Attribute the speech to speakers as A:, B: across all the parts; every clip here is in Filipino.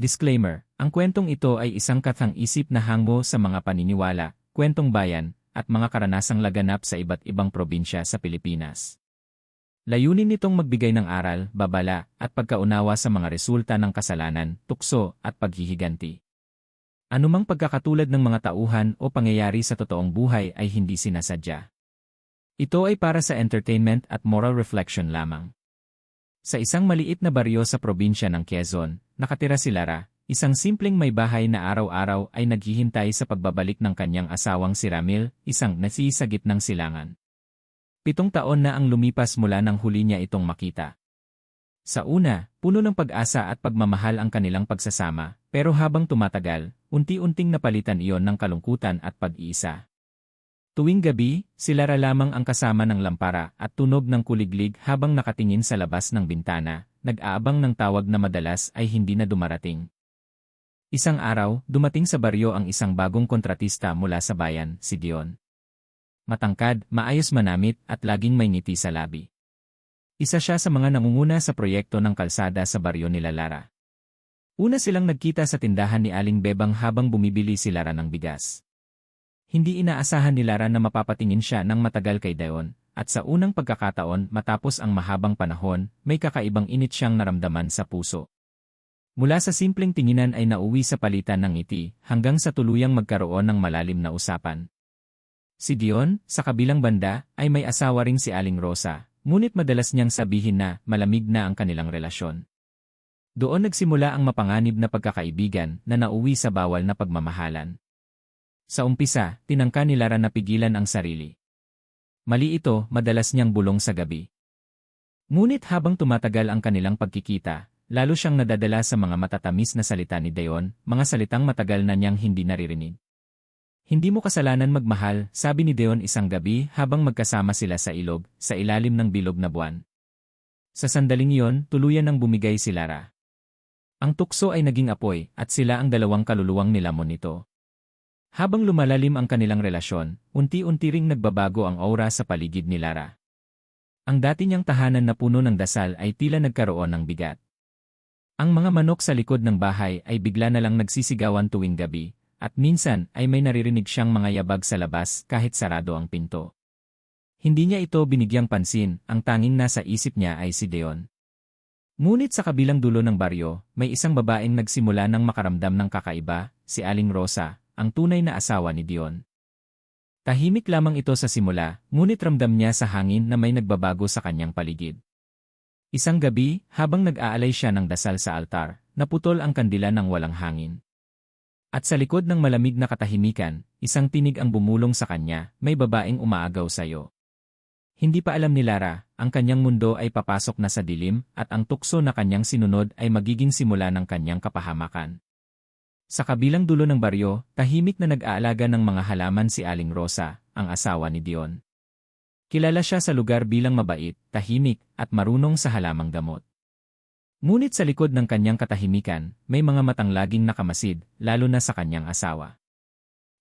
A: Disclaimer, ang kwentong ito ay isang kathang-isip na hango sa mga paniniwala, kwentong bayan, at mga karanasang laganap sa iba't ibang probinsya sa Pilipinas. Layunin nitong magbigay ng aral, babala, at pagkaunawa sa mga resulta ng kasalanan, tukso, at paghihiganti. Anumang pagkakatulad ng mga tauhan o pangyayari sa totoong buhay ay hindi sinasadya. Ito ay para sa entertainment at moral reflection lamang. Sa isang maliit na baryo sa probinsya ng Quezon, nakatira si Lara, isang simpleng may bahay na araw-araw ay naghihintay sa pagbabalik ng kanyang asawang si Ramil, isang nasi sa gitnang silangan. Pitong taon na ang lumipas mula nang huli niya itong makita. Sa una, puno ng pag-asa at pagmamahal ang kanilang pagsasama, pero habang tumatagal, unti-unting napalitan iyon ng kalungkutan at pag-iisa. Tuwing gabi, si Lara lamang ang kasama ng lampara at tunog ng kuliglig habang nakatingin sa labas ng bintana, nag-aabang ng tawag na madalas ay hindi na dumarating. Isang araw, dumating sa baryo ang isang bagong kontratista mula sa bayan, si Dion. Matangkad, maayos manamit at laging may ngiti sa labi. Isa siya sa mga nangunguna sa proyekto ng kalsada sa baryo nila Lara. Una silang nagkita sa tindahan ni Aling Bebang habang bumibili si Lara ng bigas. Hindi inaasahan ni Lara na mapapatingin siya ng matagal kay Dayon, at sa unang pagkakataon matapos ang mahabang panahon, may kakaibang init siyang naramdaman sa puso. Mula sa simpleng tinginan ay nauwi sa palitan ng ngiti, hanggang sa tuluyang magkaroon ng malalim na usapan. Si Dion, sa kabilang banda, ay may asawa ring si Aling Rosa, ngunit madalas niyang sabihin na malamig na ang kanilang relasyon. Doon nagsimula ang mapanganib na pagkakaibigan na nauwi sa bawal na pagmamahalan. Sa umpisa, tinangka ni Lara na pigilan ang sarili. Mali ito, madalas niyang bulong sa gabi. Ngunit habang tumatagal ang kanilang pagkikita, lalo siyang nadadala sa mga matatamis na salita ni Dayon, mga salitang matagal na niyang hindi naririnig. Hindi mo kasalanan magmahal, sabi ni Deon isang gabi habang magkasama sila sa ilog, sa ilalim ng bilog na buwan. Sa sandaling iyon, tuluyan ng bumigay si Lara. Ang tukso ay naging apoy, at sila ang dalawang kaluluwang nilamon nito. Habang lumalalim ang kanilang relasyon, unti-unti ring nagbabago ang aura sa paligid ni Lara. Ang dati niyang tahanan na puno ng dasal ay tila nagkaroon ng bigat. Ang mga manok sa likod ng bahay ay bigla na lang nagsisigawan tuwing gabi, at minsan ay may naririnig siyang mga yabag sa labas kahit sarado ang pinto. Hindi niya ito binigyang pansin, ang tanging nasa isip niya ay si Deon. Ngunit sa kabilang dulo ng baryo, may isang babaeng nagsimula ng makaramdam ng kakaiba, si Aling Rosa, ang tunay na asawa ni Dion. Tahimik lamang ito sa simula, ngunit ramdam niya sa hangin na may nagbabago sa kanyang paligid. Isang gabi, habang nag-aalay siya ng dasal sa altar, naputol ang kandila ng walang hangin. At sa likod ng malamig na katahimikan, isang tinig ang bumulong sa kanya, may babaeng umaagaw sa'yo. Hindi pa alam ni Lara, ang kanyang mundo ay papasok na sa dilim, at ang tukso na kanyang sinunod ay magiging simula ng kanyang kapahamakan. Sa kabilang dulo ng baryo, tahimik na nag-aalaga ng mga halaman si Aling Rosa, ang asawa ni Dion. Kilala siya sa lugar bilang mabait, tahimik, at marunong sa halamang gamot. Ngunit sa likod ng kanyang katahimikan, may mga matang laging nakamasid, lalo na sa kanyang asawa.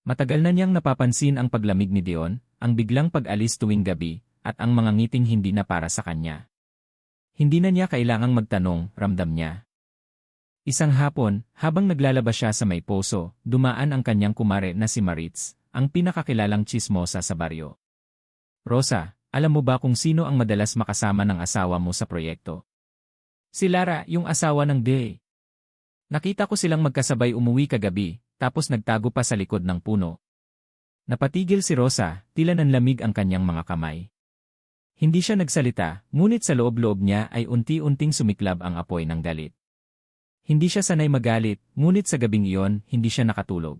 A: Matagal na niyang napapansin ang paglamig ni Dion, ang biglang pag-alis tuwing gabi, at ang mga ngiting hindi na para sa kanya. Hindi na niya kailangang magtanong, ramdam niya. Isang hapon, habang naglalaba siya sa may poso, dumaan ang kanyang kumare na si Maritz, ang pinakakilalang chismosa sa baryo. Rosa, alam mo ba kung sino ang madalas makasama ng asawa mo sa proyekto? Si Lara, yung asawa ng Day. Nakita ko silang magkasabay umuwi kagabi, tapos nagtago pa sa likod ng puno. Napatigil si Rosa, tila nanlamig ang kanyang mga kamay. Hindi siya nagsalita, ngunit sa loob-loob niya ay unti-unting sumiklab ang apoy ng galit. Hindi siya sanay magalit, ngunit sa gabing iyon, hindi siya nakatulog.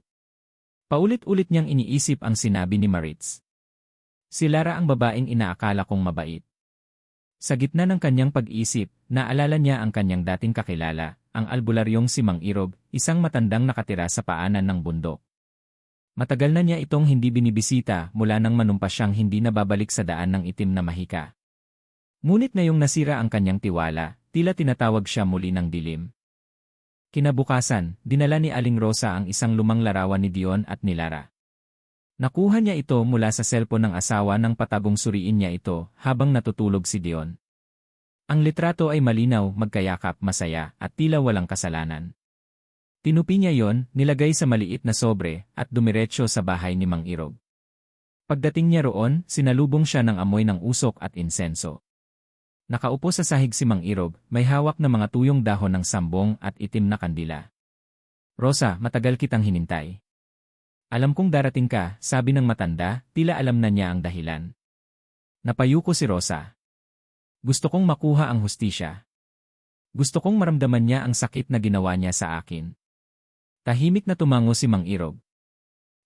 A: Paulit-ulit niyang iniisip ang sinabi ni Maritz. Si Lara ang babaeng inaakala kong mabait. Sa gitna ng kanyang pag-isip, naalala niya ang kanyang dating kakilala, ang albularyong si Mang Irog, isang matandang nakatira sa paanan ng bundok. Matagal na niya itong hindi binibisita mula nang manumpa siyang hindi nababalik sa daan ng itim na mahika. Ngunit ngayong nasira ang kanyang tiwala, tila tinatawag siya muli ng dilim. Kinabukasan, dinala ni Aling Rosa ang isang lumang larawan ni Dion at ni Lara. Nakuha niya ito mula sa selpon ng asawa ng patagong suriin niya ito habang natutulog si Dion. Ang litrato ay malinaw, magkayakap, masaya, at tila walang kasalanan. Tinupi niya yon, nilagay sa maliit na sobre, at dumiretso sa bahay ni Mang Irog. Pagdating niya roon, sinalubong siya ng amoy ng usok at insenso. Nakaupo sa sahig si Mang Irog, may hawak na mga tuyong dahon ng sambong at itim na kandila. Rosa, matagal kitang hinintay. Alam kong darating ka, sabi ng matanda, tila alam na niya ang dahilan. Napayuko si Rosa. Gusto kong makuha ang hustisya. Gusto kong maramdaman niya ang sakit na ginawa niya sa akin. Tahimik na tumango si Mang Irog.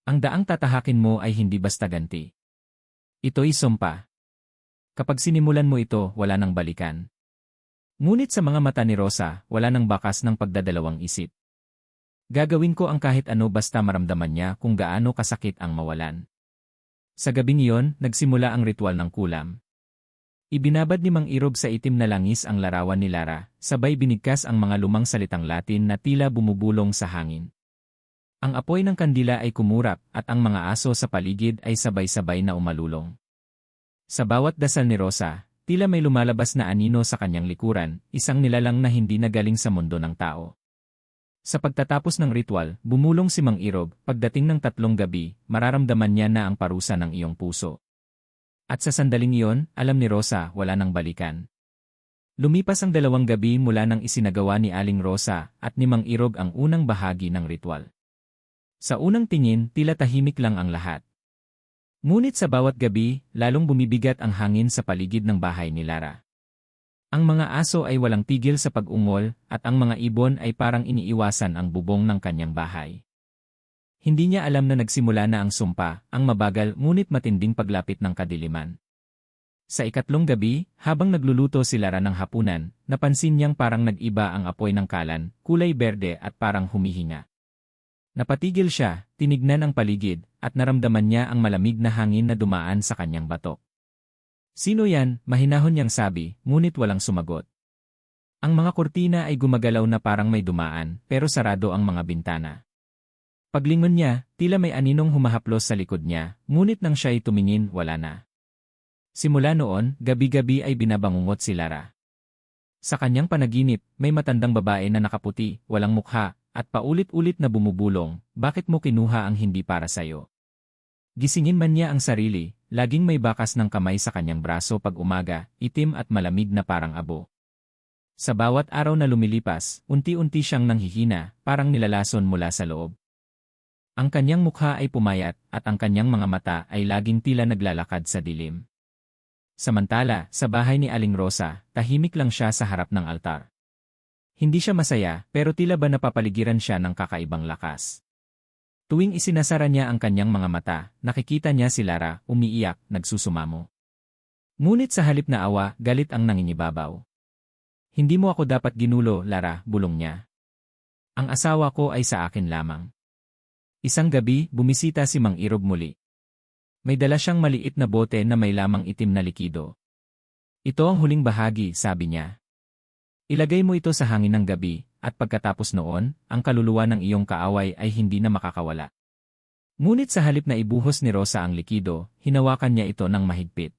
A: Ang daang tatahakin mo ay hindi basta ganti. Ito'y sumpa. Kapag sinimulan mo ito, wala nang balikan. Ngunit sa mga mata ni Rosa, wala nang bakas ng pagdadalawang isip. Gagawin ko ang kahit ano basta maramdaman niya kung gaano kasakit ang mawalan. Sa gabing iyon, nagsimula ang ritual ng kulam. Ibinabad ni Mang Irob sa itim na langis ang larawan ni Lara, sabay binigkas ang mga lumang salitang Latin na tila bumubulong sa hangin. Ang apoy ng kandila ay kumurap at ang mga aso sa paligid ay sabay-sabay na umalulong. Sa bawat dasal ni Rosa, tila may lumalabas na anino sa kanyang likuran, isang nilalang na hindi nagaling sa mundo ng tao. Sa pagtatapos ng ritual, bumulong si Mang Irog, pagdating ng tatlong gabi, mararamdaman niya na ang parusa ng iyong puso. At sa sandaling iyon, alam ni Rosa, wala nang balikan. Lumipas ang dalawang gabi mula nang isinagawa ni Aling Rosa at ni Mang Irog ang unang bahagi ng ritual. Sa unang tingin, tila tahimik lang ang lahat. Ngunit sa bawat gabi, lalong bumibigat ang hangin sa paligid ng bahay ni Lara. Ang mga aso ay walang tigil sa pag-ungol at ang mga ibon ay parang iniiwasan ang bubong ng kanyang bahay. Hindi niya alam na nagsimula na ang sumpa, ang mabagal ngunit matinding paglapit ng kadiliman. Sa ikatlong gabi, habang nagluluto si Lara ng hapunan, napansin niyang parang nag-iba ang apoy ng kalan, kulay berde at parang humihinga. Napatigil siya, tinignan ang paligid, at naramdaman niya ang malamig na hangin na dumaan sa kanyang batok. Sino yan? Mahinahon niyang sabi, ngunit walang sumagot. Ang mga kurtina ay gumagalaw na parang may dumaan, pero sarado ang mga bintana. Paglingon niya, tila may aninong humahaplos sa likod niya, ngunit nang siya ay tumingin, wala na. Simula noon, gabi-gabi ay binabangungot si Lara. Sa kanyang panaginip, may matandang babae na nakaputi, walang mukha, at paulit-ulit na bumubulong, bakit mo kinuha ang hindi para sayo? Gisingin man niya ang sarili, laging may bakas ng kamay sa kanyang braso pag umaga, itim at malamig na parang abo. Sa bawat araw na lumilipas, unti-unti siyang nanghihina, parang nilalason mula sa loob. Ang kanyang mukha ay pumayat at ang kanyang mga mata ay laging tila naglalakad sa dilim. Samantala, sa bahay ni Aling Rosa, tahimik lang siya sa harap ng altar. Hindi siya masaya, pero tila ba napapaligiran siya ng kakaibang lakas. Tuwing isinasara niya ang kanyang mga mata, nakikita niya si Lara, umiiyak, nagsusumamo. Ngunit sa halip na awa, galit ang nanginibabaw. Hindi mo ako dapat ginulo, Lara, bulong niya. Ang asawa ko ay sa akin lamang. Isang gabi, bumisita si Mang Irog muli. May dala siyang maliit na bote na may lamang itim na likido. Ito ang huling bahagi, sabi niya. Ilagay mo ito sa hangin ng gabi, at pagkatapos noon, ang kaluluwa ng iyong kaaway ay hindi na makakawala. Ngunit sa halip na ibuhos ni Rosa ang likido, hinawakan niya ito ng mahigpit.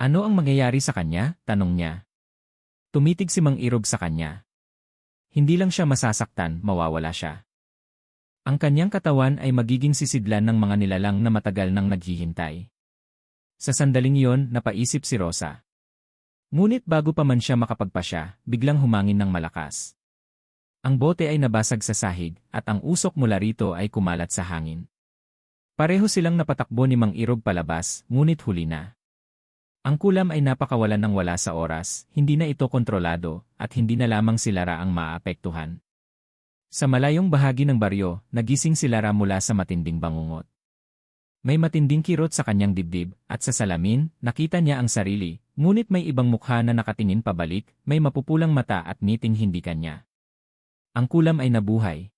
A: Ano ang mangyayari sa kanya? Tanong niya. Tumitig si Mang Irog sa kanya. Hindi lang siya masasaktan, mawawala siya. Ang kanyang katawan ay magiging sisidlan ng mga nilalang na matagal nang naghihintay. Sa sandaling iyon, napaisip si Rosa. Ngunit bago pa man siya makapagpasya, biglang humangin ng malakas. Ang bote ay nabasag sa sahig at ang usok mula rito ay kumalat sa hangin. Pareho silang napatakbo ni Mang Irog palabas, ngunit huli na. Ang kulam ay napakawalan ng wala sa oras, hindi na ito kontrolado, at hindi na lamang si Lara ang maapektuhan. Sa malayong bahagi ng baryo, nagising si Lara mula sa matinding bangungot. May matinding kirot sa kanyang dibdib, at sa salamin, nakita niya ang sarili, ngunit may ibang mukha na nakatingin pabalik, may mapupulang mata at ngiting hindi kanya. Ang kulam ay nabuhay.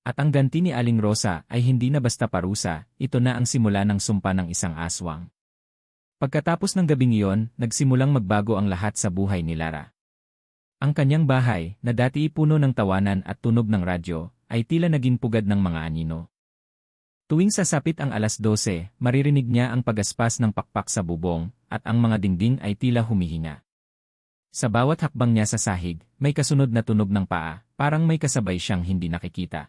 A: At ang ganti ni Aling Rosa ay hindi na basta parusa, ito na ang simula ng sumpa ng isang aswang. Pagkatapos ng gabing iyon, nagsimulang magbago ang lahat sa buhay ni Lara. Ang kanyang bahay, na dati puno ng tawanan at tunog ng radyo, ay tila naging pugad ng mga anino. Tuwing sasapit ang alas 12, maririnig niya ang pagaspas ng pakpak sa bubong, at ang mga dingding ay tila humihinga. Sa bawat hakbang niya sa sahig, may kasunod na tunog ng paa, parang may kasabay siyang hindi nakikita.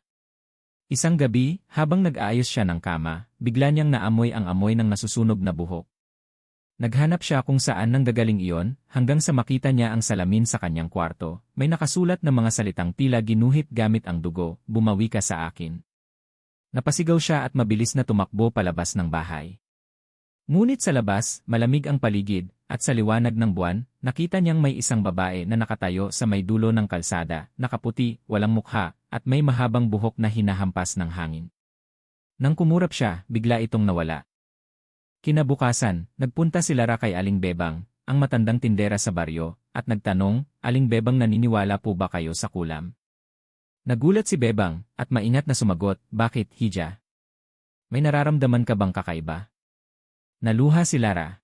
A: Isang gabi, habang nag-aayos siya ng kama, bigla niyang naamoy ang amoy ng nasusunog na buhok. Naghanap siya kung saan nang gagaling iyon, hanggang sa makita niya ang salamin sa kanyang kwarto. May nakasulat na mga salitang tila ginuhit gamit ang dugo, bumawi ka sa akin. Napasigaw siya at mabilis na tumakbo palabas ng bahay. Ngunit sa labas, malamig ang paligid, at sa liwanag ng buwan, nakita niyang may isang babae na nakatayo sa may dulo ng kalsada, nakaputi, walang mukha, at may mahabang buhok na hinahampas ng hangin. Nang kumurap siya, bigla itong nawala. Kinabukasan, nagpunta si Lara kay Aling Bebang, ang matandang tindera sa baryo, at nagtanong, Aling Bebang naniniwala po ba kayo sa kulam? Nagulat si Bebang, at maingat na sumagot, bakit, Hija? May nararamdaman ka bang kakaiba? Naluha si Lara.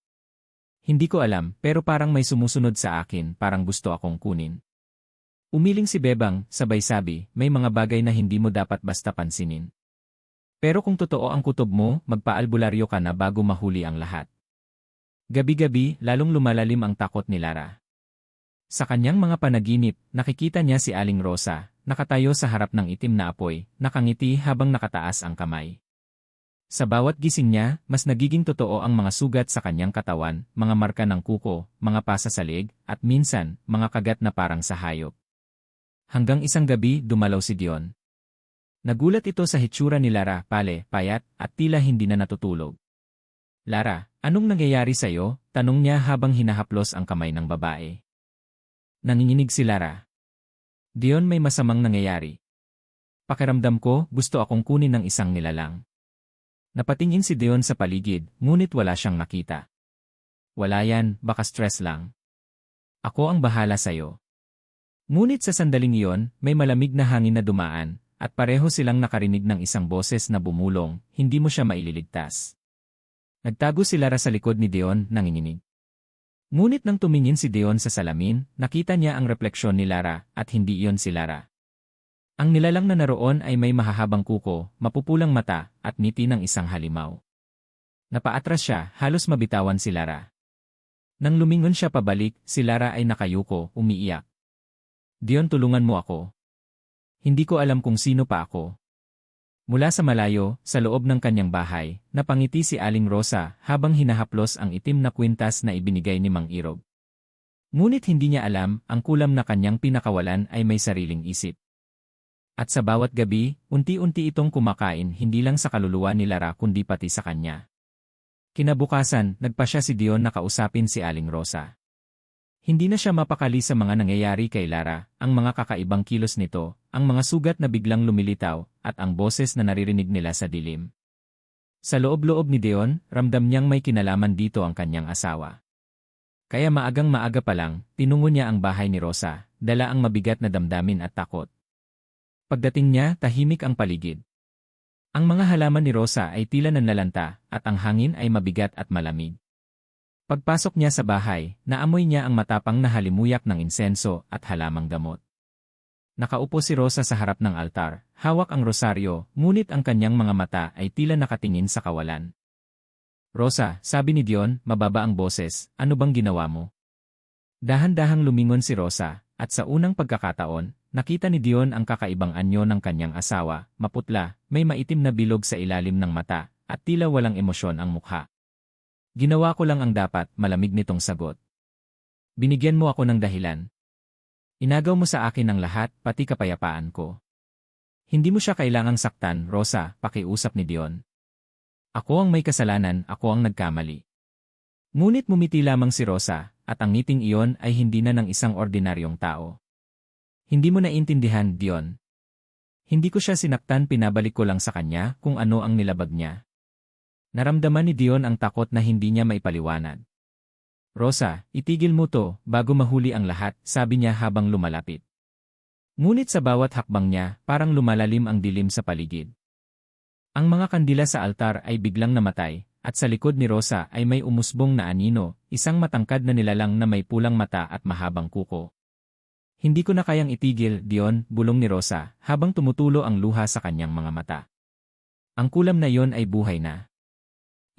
A: Hindi ko alam, pero parang may sumusunod sa akin, parang gusto akong kunin. Umiling si Bebang, sabay sabi, may mga bagay na hindi mo dapat basta pansinin. Pero kung totoo ang kutob mo, magpaalbularyo ka na bago mahuli ang lahat. Gabi-gabi, lalong lumalalim ang takot ni Lara. Sa kanyang mga panaginip, nakikita niya si Aling Rosa, nakatayo sa harap ng itim na apoy, nakangiti habang nakataas ang kamay. Sa bawat gising niya, mas nagiging totoo ang mga sugat sa kanyang katawan, mga marka ng kuko, mga pasa sa leg, at minsan, mga kagat na parang sa hayop. Hanggang isang gabi, dumalaw si Dion. Nagulat ito sa hitsura ni Lara, pale, payat, at tila hindi na natutulog. Lara, anong nangyayari sa'yo? Tanong niya habang hinahaplos ang kamay ng babae. Nanginginig si Lara. Dion may masamang nangyayari. Pakiramdam ko, gusto akong kunin ng isang nilalang. Napatingin si Dion sa paligid, ngunit wala siyang nakita. Wala yan, baka stress lang. Ako ang bahala sa'yo. Ngunit sa sandaling iyon, may malamig na hangin na dumaan, at pareho silang nakarinig ng isang boses na bumulong, hindi mo siya maililigtas. Nagtago si Lara sa likod ni Dion, nanginginig. Ngunit nang tumingin si Dion sa salamin, nakita niya ang refleksyon ni Lara, at hindi iyon si Lara. Ang nilalang na naroon ay may mahahabang kuko, mapupulang mata, at ngiti ng isang halimaw. Napaatras siya, halos mabitawan si Lara. Nang lumingon siya pabalik, si Lara ay nakayuko, umiiyak. Dion tulungan mo ako. Hindi ko alam kung sino pa ako. Mula sa malayo, sa loob ng kanyang bahay, napangiti si Aling Rosa habang hinahaplos ang itim na kwintas na ibinigay ni Mang Irog. Ngunit hindi niya alam, ang kulam na kanyang pinakawalan ay may sariling isip. At sa bawat gabi, unti-unti itong kumakain hindi lang sa kaluluwa ni Lara kundi pati sa kanya. Kinabukasan, nagpa siya si Dion na kausapin si Aling Rosa. Hindi na siya mapakali sa mga nangyayari kay Lara, ang mga kakaibang kilos nito, ang mga sugat na biglang lumilitaw, at ang boses na naririnig nila sa dilim. Sa loob-loob ni Dion, ramdam niyang may kinalaman dito ang kanyang asawa. Kaya maagang maaga pa lang, tinungo niya ang bahay ni Rosa, dala ang mabigat na damdamin at takot. Pagdating niya, tahimik ang paligid. Ang mga halaman ni Rosa ay tila nanlalanta at ang hangin ay mabigat at malamig. Pagpasok niya sa bahay, naamoy niya ang matapang na halimuyak ng insenso at halamang gamot. Nakaupo si Rosa sa harap ng altar, hawak ang rosaryo, ngunit ang kanyang mga mata ay tila nakatingin sa kawalan. Rosa, sabi ni Dion, mababa ang boses, ano bang ginawa mo? Dahan-dahang lumingon si Rosa, at sa unang pagkakataon, Nakita ni Dion ang kakaibang anyo ng kanyang asawa, maputla, may maitim na bilog sa ilalim ng mata, at tila walang emosyon ang mukha. Ginawa ko lang ang dapat, malamig nitong sagot. Binigyan mo ako ng dahilan. Inagaw mo sa akin ang lahat, pati kapayapaan ko. Hindi mo siya kailangang saktan, Rosa, pakiusap ni Dion. Ako ang may kasalanan, ako ang nagkamali. Ngunit mumiti lamang si Rosa, at ang ngiting iyon ay hindi na ng isang ordinaryong tao. Hindi mo naintindihan, Dion. Hindi ko siya sinaktan pinabalik ko lang sa kanya kung ano ang nilabag niya. Naramdaman ni Dion ang takot na hindi niya maipaliwanag. Rosa, itigil mo to bago mahuli ang lahat, sabi niya habang lumalapit. Ngunit sa bawat hakbang niya, parang lumalalim ang dilim sa paligid. Ang mga kandila sa altar ay biglang namatay, at sa likod ni Rosa ay may umusbong na anino, isang matangkad na nilalang na may pulang mata at mahabang kuko. Hindi ko na kayang itigil, Dion, bulong ni Rosa, habang tumutulo ang luha sa kanyang mga mata. Ang kulam na yon ay buhay na.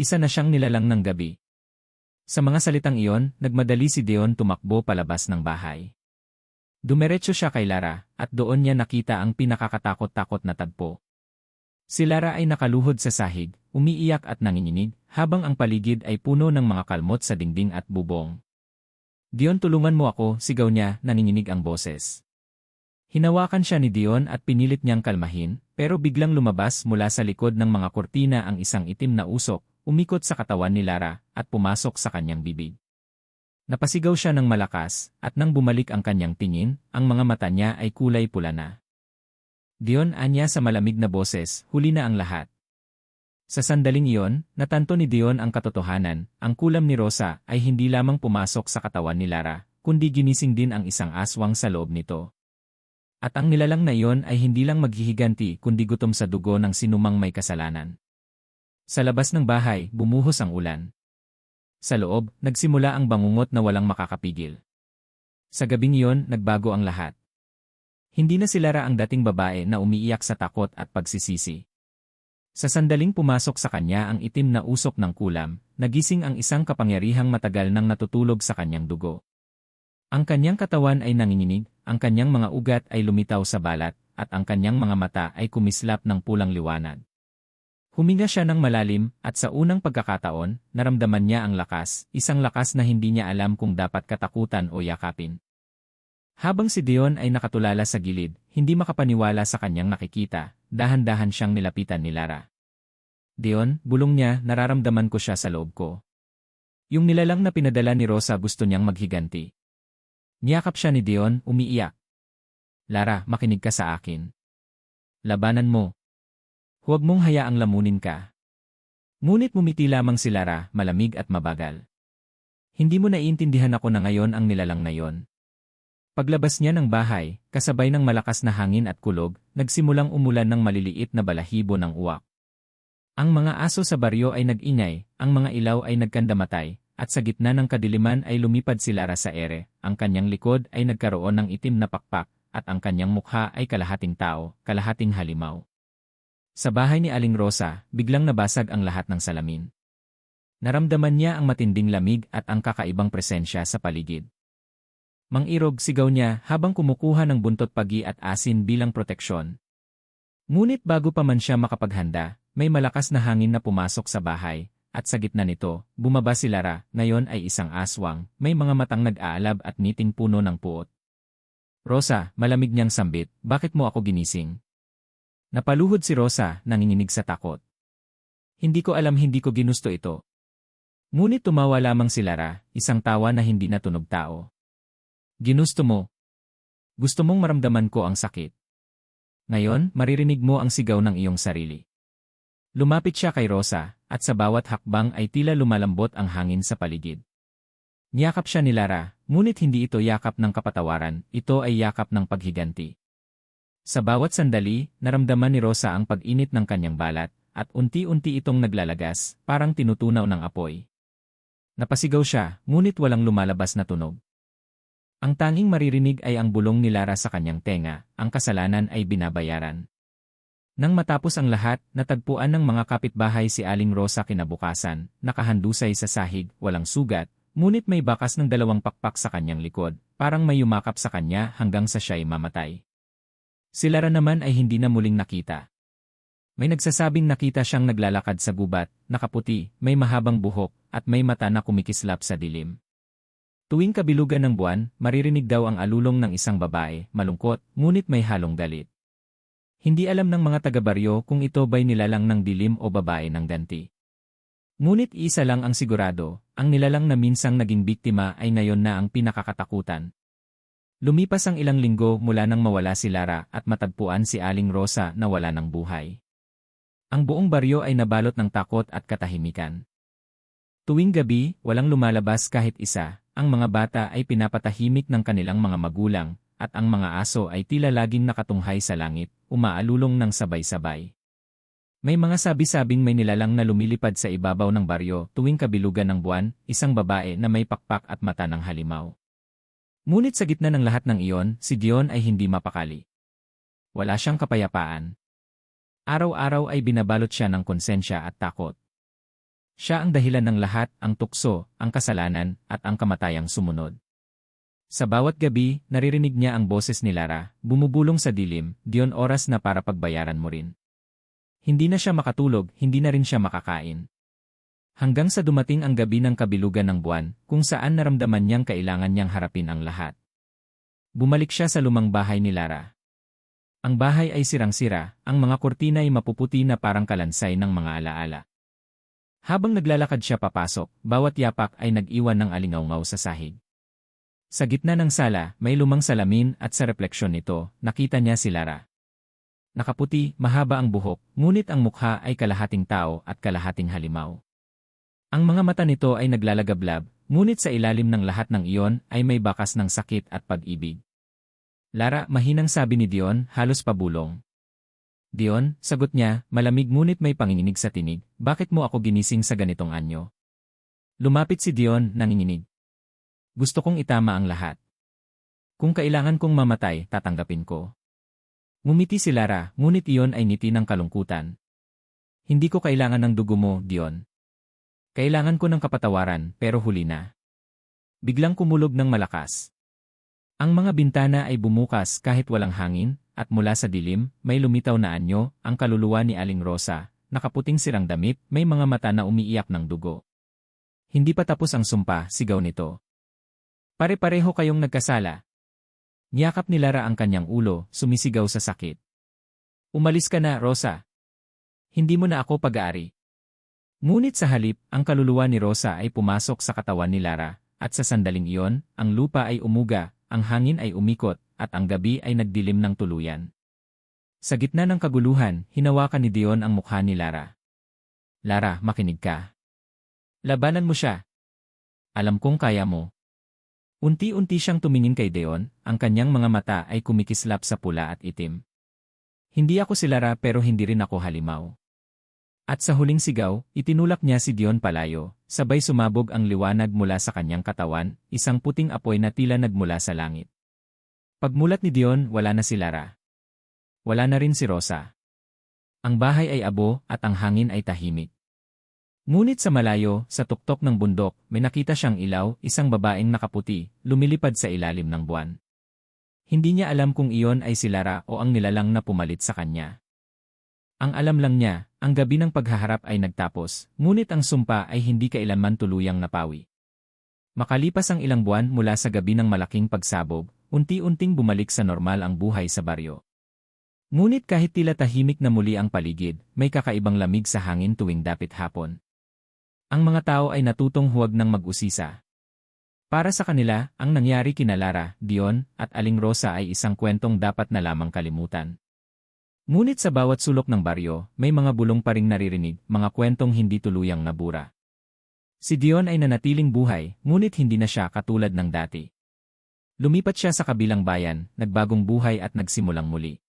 A: Isa na siyang nilalang ng gabi. Sa mga salitang iyon, nagmadali si Dion tumakbo palabas ng bahay. Dumiretso siya kay Lara, at doon niya nakita ang pinakakatakot-takot na tagpo. Si Lara ay nakaluhod sa sahig, umiiyak at nanginginig, habang ang paligid ay puno ng mga kalmot sa dingding at bubong. Dion tulungan mo ako, sigaw niya, nanginginig ang boses. Hinawakan siya ni Dion at pinilit niyang kalmahin, pero biglang lumabas mula sa likod ng mga kortina ang isang itim na usok, umikot sa katawan ni Lara, at pumasok sa kanyang bibig. Napasigaw siya ng malakas, at nang bumalik ang kanyang tingin, ang mga mata niya ay kulay pula na. Dion anya sa malamig na boses, huli na ang lahat. Sa sandaling iyon, natanto ni Dion ang katotohanan, ang kulam ni Rosa ay hindi lamang pumasok sa katawan ni Lara, kundi ginising din ang isang aswang sa loob nito. At ang nilalang na iyon ay hindi lang maghihiganti kundi gutom sa dugo ng sinumang may kasalanan. Sa labas ng bahay, bumuhos ang ulan. Sa loob, nagsimula ang bangungot na walang makakapigil. Sa gabing iyon, nagbago ang lahat. Hindi na si Lara ang dating babae na umiiyak sa takot at pagsisisi. Sa sandaling pumasok sa kanya ang itim na usok ng kulam, nagising ang isang kapangyarihang matagal nang natutulog sa kanyang dugo. Ang kanyang katawan ay nanginginig, ang kanyang mga ugat ay lumitaw sa balat, at ang kanyang mga mata ay kumislap ng pulang liwanag. Huminga siya ng malalim, at sa unang pagkakataon, naramdaman niya ang lakas, isang lakas na hindi niya alam kung dapat katakutan o yakapin. Habang si Dion ay nakatulala sa gilid, hindi makapaniwala sa kanyang nakikita, dahan-dahan siyang nilapitan ni Lara. Dion, bulong niya, nararamdaman ko siya sa loob ko. Yung nilalang na pinadala ni Rosa gusto niyang maghiganti. Niyakap siya ni Dion, umiiyak. Lara, makinig ka sa akin. Labanan mo, Huwag mong hayaang lamunin ka. Ngunit mumiti lamang si Lara, malamig at mabagal. Hindi mo naiintindihan ako na ngayon ang nilalang na yon. Paglabas niya ng bahay, kasabay ng malakas na hangin at kulog, nagsimulang umulan ng maliliit na balahibo ng uwak. Ang mga aso sa baryo ay nag-ingay, ang mga ilaw ay nagkandamatay, at sa gitna ng kadiliman ay lumipad si Lara sa ere, ang kanyang likod ay nagkaroon ng itim na pakpak, at ang kanyang mukha ay kalahating tao, kalahating halimaw. Sa bahay ni Aling Rosa, biglang nabasag ang lahat ng salamin. Naramdaman niya ang matinding lamig at ang kakaibang presensya sa paligid. Mang-irog sigaw niya habang kumukuha ng buntot pagi at asin bilang proteksyon. Ngunit bago pa man siya makapaghanda, may malakas na hangin na pumasok sa bahay, at sa gitna nito, bumaba si Lara, ngayon ay isang aswang, may mga matang nag-aalab at niting puno ng puot. Rosa, malamig niyang sambit, bakit mo ako ginising? Napaluhod si Rosa, nanginginig sa takot. Hindi ko alam hindi ko ginusto ito. Ngunit tumawa lamang si Lara, isang tawa na hindi natunog tao. Ginusto mo. Gusto mong maramdaman ko ang sakit. Ngayon, maririnig mo ang sigaw ng iyong sarili. Lumapit siya kay Rosa, at sa bawat hakbang ay tila lumalambot ang hangin sa paligid. Niyakap siya ni Lara, ngunit hindi ito yakap ng kapatawaran, ito ay yakap ng paghiganti. Sa bawat sandali, naramdaman ni Rosa ang pag-init ng kanyang balat, at unti-unti itong naglalagas, parang tinutunaw ng apoy. Napasigaw siya, ngunit walang lumalabas na tunog. Ang tanging maririnig ay ang bulong ni Lara sa kanyang tenga, ang kasalanan ay binabayaran. Nang matapos ang lahat, natagpuan ng mga kapitbahay si Aling Rosa kinabukasan, nakahandusay sa sahig, walang sugat, ngunit may bakas ng dalawang pakpak sa kanyang likod, parang may yumakap sa kanya hanggang sa siya'y mamatay. Si Lara naman ay hindi na muling nakita. May nagsasabing nakita siyang naglalakad sa gubat, nakaputi, may mahabang buhok, at may mata na kumikislap sa dilim. Tuwing kabilugan ng buwan, maririnig daw ang alulong ng isang babae, malungkot, ngunit may halong galit. Hindi alam ng mga taga-baryo kung ito ba'y nilalang ng dilim o babae ng ganti. Ngunit isa lang ang sigurado, ang nilalang na minsang naging biktima ay ngayon na ang pinakakatakutan, Lumipas ang ilang linggo mula nang mawala si Lara at matagpuan si Aling Rosa na wala ng buhay. Ang buong baryo ay nabalot ng takot at katahimikan. Tuwing gabi, walang lumalabas kahit isa, ang mga bata ay pinapatahimik ng kanilang mga magulang, at ang mga aso ay tila laging nakatunghay sa langit, umaalulong ng sabay-sabay. May mga sabi-sabing may nilalang na lumilipad sa ibabaw ng baryo tuwing kabilugan ng buwan, isang babae na may pakpak at mata ng halimaw. Ngunit sa gitna ng lahat ng iyon, si Dion ay hindi mapakali. Wala siyang kapayapaan. Araw-araw ay binabalot siya ng konsensya at takot. Siya ang dahilan ng lahat, ang tukso, ang kasalanan, at ang kamatayang sumunod. Sa bawat gabi, naririnig niya ang boses ni Lara, bumubulong sa dilim, diyon oras na para pagbayaran mo rin. Hindi na siya makatulog, hindi na rin siya makakain. Hanggang sa dumating ang gabi ng kabilugan ng buwan, kung saan naramdaman niyang kailangan niyang harapin ang lahat. Bumalik siya sa lumang bahay ni Lara. Ang bahay ay sirang-sira, ang mga kurtina ay mapuputi na parang kalansay ng mga alaala. Habang naglalakad siya papasok, bawat yapak ay nag-iwan ng alingaungaw sa sahig. Sa gitna ng sala, may lumang salamin at sa refleksyon nito, nakita niya si Lara. Nakaputi, mahaba ang buhok, ngunit ang mukha ay kalahating tao at kalahating halimaw. Ang mga mata nito ay naglalagablab, ngunit sa ilalim ng lahat ng iyon ay may bakas ng sakit at pag-ibig. Lara, mahinang sabi ni Dion, halos pabulong. Dion, sagot niya, malamig ngunit may panginginig sa tinig, bakit mo ako ginising sa ganitong anyo? Lumapit si Dion, nanginginig. Gusto kong itama ang lahat. Kung kailangan kong mamatay, tatanggapin ko. Ngumiti si Lara, ngunit iyon ay ngiti ng kalungkutan. Hindi ko kailangan ng dugo mo, Dion. Kailangan ko ng kapatawaran, pero huli na. Biglang kumulog ng malakas. Ang mga bintana ay bumukas kahit walang hangin, at mula sa dilim, may lumitaw na anyo, ang kaluluwa ni Aling Rosa, nakaputing sirang damit, may mga mata na umiiyak ng dugo. Hindi pa tapos ang sumpa, sigaw nito. Pare-pareho kayong nagkasala. Niyakap ni Lara ang kanyang ulo, sumisigaw sa sakit. Umalis ka na, Rosa. Hindi mo na ako pag-aari. Ngunit sa halip, ang kaluluwa ni Rosa ay pumasok sa katawan ni Lara, at sa sandaling iyon, ang lupa ay umuga, ang hangin ay umikot, at ang gabi ay nagdilim ng tuluyan. Sa gitna ng kaguluhan, hinawakan ni Dion ang mukha ni Lara. Lara, makinig ka. Labanan mo siya. Alam kong kaya mo. Unti-unti siyang tumingin kay Deon, ang kanyang mga mata ay kumikislap sa pula at itim. Hindi ako si Lara pero hindi rin ako halimaw. At sa huling sigaw, itinulak niya si Dion palayo, sabay sumabog ang liwanag mula sa kanyang katawan, isang puting apoy na tila nagmula sa langit. Pagmulat ni Dion, wala na si Lara. Wala na rin si Rosa. Ang bahay ay abo at ang hangin ay tahimik. Ngunit sa malayo, sa tuktok ng bundok, may nakita siyang ilaw, isang babaeng nakaputi, lumilipad sa ilalim ng buwan. Hindi niya alam kung iyon ay si Lara o ang nilalang na pumalit sa kanya. Ang alam lang niya, ang gabi ng paghaharap ay nagtapos, ngunit ang sumpa ay hindi kailanman tuluyang napawi. Makalipas ang ilang buwan mula sa gabi ng malaking pagsabog, unti-unting bumalik sa normal ang buhay sa baryo. Ngunit kahit tila tahimik na muli ang paligid, may kakaibang lamig sa hangin tuwing dapit hapon. Ang mga tao ay natutong huwag ng mag-usisa. Para sa kanila, ang nangyari kina Lara, Dion, at Aling Rosa ay isang kwentong dapat na lamang kalimutan. Ngunit sa bawat sulok ng baryo, may mga bulong pa ring naririnig, mga kwentong hindi tuluyang nabura. Si Dion ay nanatiling buhay, ngunit hindi na siya katulad ng dati. Lumipat siya sa kabilang bayan, nagbagong buhay at nagsimulang muli.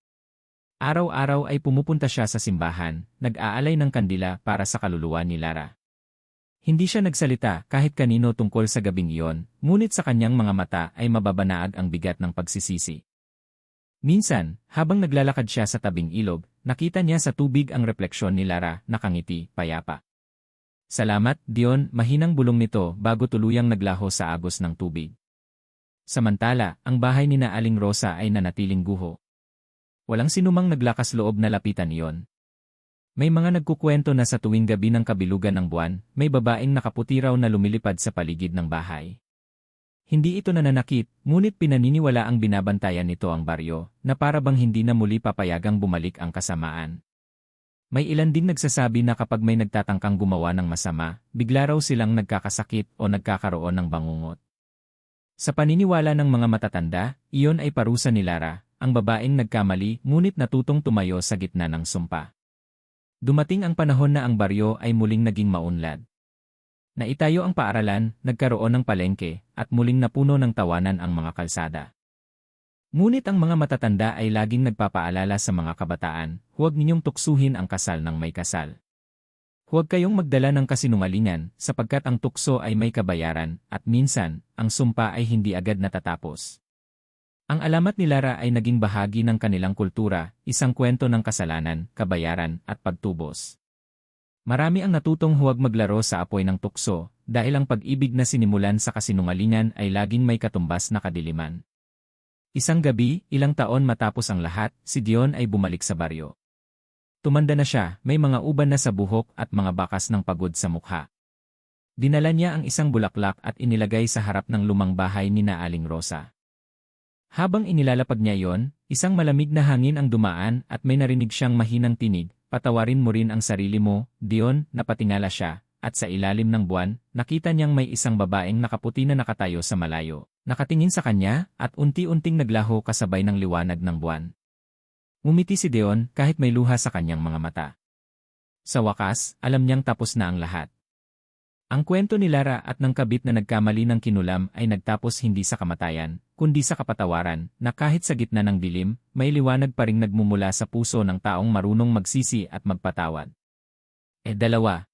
A: Araw-araw ay pumupunta siya sa simbahan, nag-aalay ng kandila para sa kaluluwa ni Lara. Hindi siya nagsalita kahit kanino tungkol sa gabing iyon, ngunit sa kanyang mga mata ay mababanaag ang bigat ng pagsisisi. Minsan, habang naglalakad siya sa tabing ilog, nakita niya sa tubig ang refleksyon ni Lara, nakangiti, payapa. Salamat, Dion, mahinang bulong nito bago tuluyang naglaho sa agos ng tubig. Samantala, ang bahay ni na Aling Rosa ay nanatiling guho. Walang sinumang naglakas loob na lapitan iyon. May mga nagkukwento na sa tuwing gabi ng kabilugan ng buwan, may babaeng nakaputi raw na lumilipad sa paligid ng bahay. Hindi ito nananakit, ngunit pinaniniwala ang binabantayan nito ang baryo, na para bang hindi na muli papayagang bumalik ang kasamaan. May ilan ding nagsasabi na kapag may nagtatangkang gumawa ng masama, bigla raw silang nagkakasakit o nagkakaroon ng bangungot. Sa paniniwala ng mga matatanda, iyon ay parusa ni Lara, ang babaeng nagkamali ngunit natutong tumayo sa gitna ng sumpa. Dumating ang panahon na ang baryo ay muling naging maunlad. Naitayo ang paaralan, nagkaroon ng palengke, at muling napuno ng tawanan ang mga kalsada. Ngunit ang mga matatanda ay laging nagpapaalala sa mga kabataan, huwag ninyong tuksuhin ang kasal ng may kasal. Huwag kayong magdala ng kasinungalingan, sapagkat ang tukso ay may kabayaran, at minsan, ang sumpa ay hindi agad natatapos. Ang alamat ni Lara ay naging bahagi ng kanilang kultura, isang kwento ng kasalanan, kabayaran, at pagtubos. Marami ang natutong huwag maglaro sa apoy ng tukso, dahil ang pag-ibig na sinimulan sa kasinungalingan ay laging may katumbas na kadiliman. Isang gabi, ilang taon matapos ang lahat, si Dion ay bumalik sa baryo. Tumanda na siya, may mga uban na sa buhok at mga bakas ng pagod sa mukha. Dinala niya ang isang bulaklak at inilagay sa harap ng lumang bahay ni Naaling Rosa. Habang inilalapag niya yon, isang malamig na hangin ang dumaan at may narinig siyang mahinang tinig, patawarin mo rin ang sarili mo, Dion, napatingala siya, at sa ilalim ng buwan, nakita niyang may isang babaeng nakaputi na nakatayo sa malayo. Nakatingin sa kanya, at unti-unting naglaho kasabay ng liwanag ng buwan. Umiti si Dion kahit may luha sa kanyang mga mata. Sa wakas, alam niyang tapos na ang lahat. Ang kwento ni Lara at ng kabit na nagkamali ng kinulam ay nagtapos hindi sa kamatayan, kundi sa kapatawaran, na kahit sa gitna ng dilim, may liwanag pa ring nagmumula sa puso ng taong marunong magsisi at magpatawad. Eh dalawa,